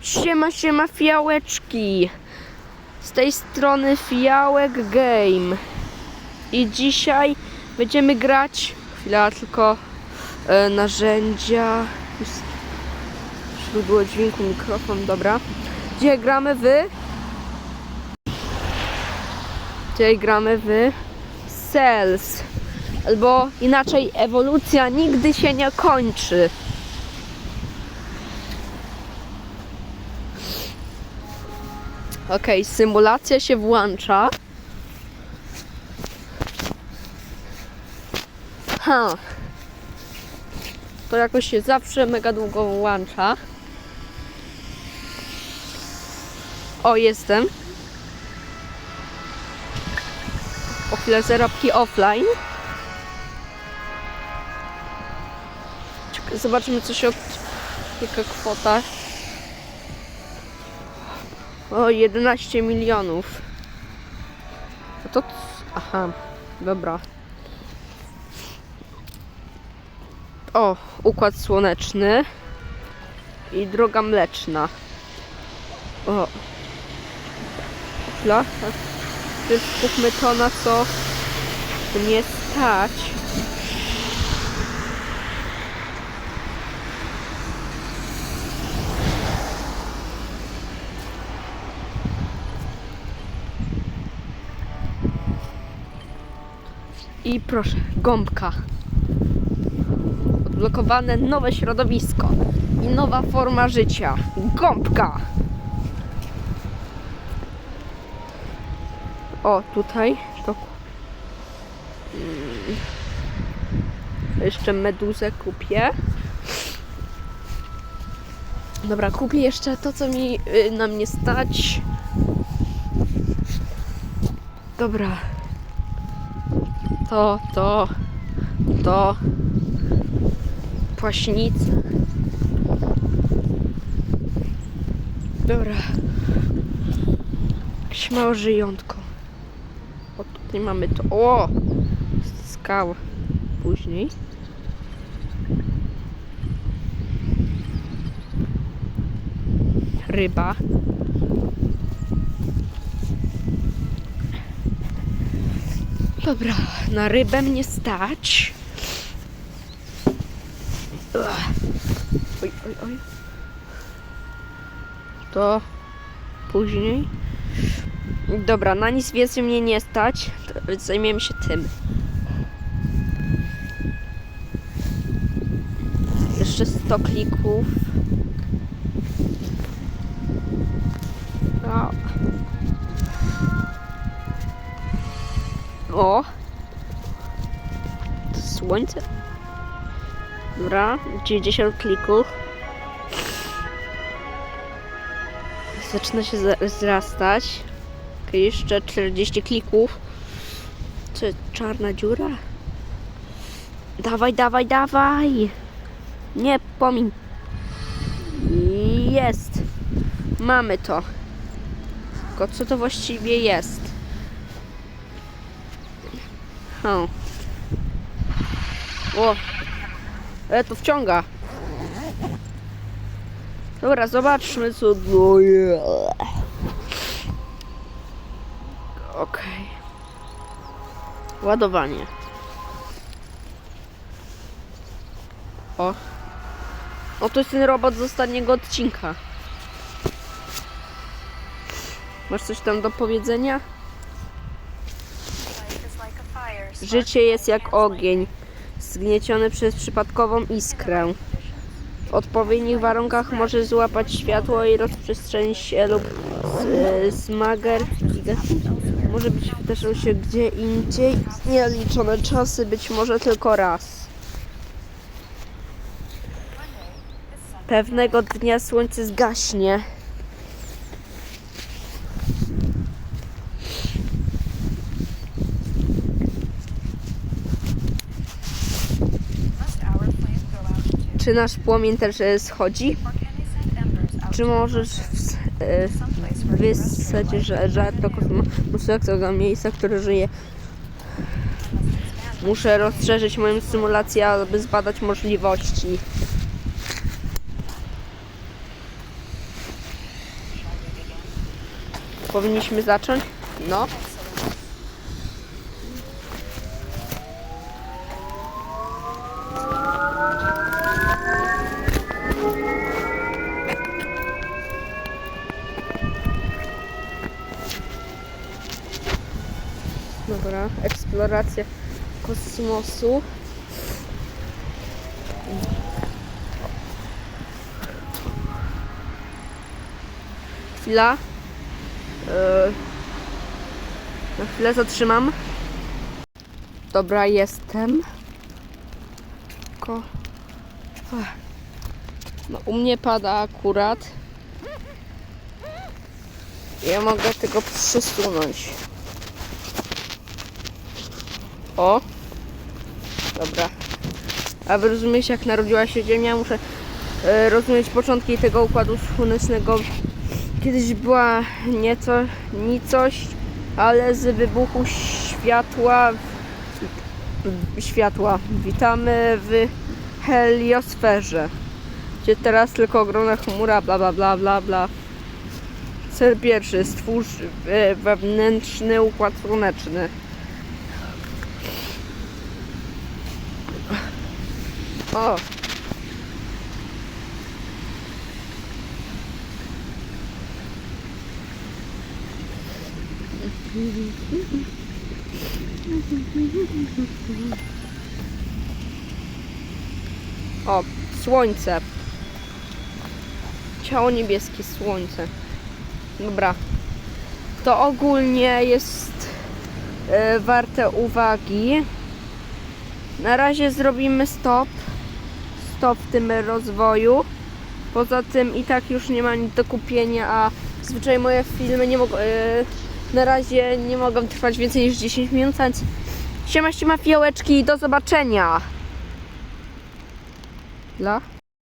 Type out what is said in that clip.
Siema, siema, fiałeczki. Z tej strony Fiałek Game. I dzisiaj będziemy grać. Chwila, tylko e, narzędzia. Źródło dźwięku, mikrofon, dobra. Dzisiaj gramy w. Dzisiaj gramy w Cells. Albo inaczej, ewolucja nigdy się nie kończy. Okej, symulacja się włącza. Ha. To jakoś się zawsze mega długo włącza. O, jestem. O chwilę zarobki offline. Zobaczymy co się od... Jaka kwota. O, 11 milionów. A to... c- Aha, dobra. O, układ słoneczny. I droga mleczna. O. Chwila. Skupmy to na co mnie stać. I proszę, gąbka. Odblokowane nowe środowisko i nowa forma życia. Gąbka. O, tutaj to. Mm. Jeszcze meduzę kupię. Dobra, kupię jeszcze to, co mi y, na mnie stać. Dobra. To, to, to. Płaśnica. Dobra. Jakieś małe żyjątko. O, tutaj mamy to. O! Skał. Później. Ryba. Dobra, na rybę mnie stać. Oj, oj, oj. To później. Dobra, na nic więcej mnie nie stać. Zajmiemy się tym. Jeszcze 100 klików. O. Słońce. Dobra, 90 klików. Zaczyna się wzrastać. Okej, Jeszcze 40 klików. Co, jest, czarna dziura? Dawaj, dawaj, dawaj! Nie pomin. Jest. Mamy to. Tylko co to właściwie jest? O. O. E, to wciąga. Dobra, zobaczmy co to jest. Okej. Ładowanie. O. O, to jest ten robot z ostatniego odcinka. Masz coś tam do powiedzenia? Życie jest jak ogień, zgnieciony przez przypadkową iskrę. W odpowiednich warunkach może złapać światło i rozprzestrzenić się lub smager. Może być wydarzył się gdzie indziej, nieliczone czasy, być może tylko raz. Pewnego dnia słońce zgaśnie. Czy nasz płomień też e, schodzi? Czy możesz e, wysłać żart do kosmosu do miejsca, które żyje? Muszę rozszerzyć moją symulację, aby zbadać możliwości. Powinniśmy zacząć? No. Dobra, eksploracja kosmosu. Chwila. Yy, na chwilę zatrzymam. Dobra, jestem. Tylko... No, u mnie pada akurat. Ja mogę tego przesunąć. O! Dobra. Aby rozumieć, jak narodziła się Ziemia, muszę e, rozumieć początki tego układu słonecznego. Kiedyś była nieco, nicość, ale z wybuchu światła, w- światła witamy w heliosferze, gdzie teraz tylko ogromna chmura, bla bla bla bla bla. Cel pierwszy, stwórz e, wewnętrzny układ słoneczny. O! O, słońce. Ciało niebieskie, słońce. Dobra. To ogólnie jest e, warte uwagi. Na razie zrobimy stop. Stop w tym rozwoju. Poza tym i tak już nie ma nic do kupienia, a zwyczaj moje filmy nie mogą. e, na razie nie mogą trwać więcej niż 10 minut, więc siema, siema fiołeczki, do zobaczenia! Dla?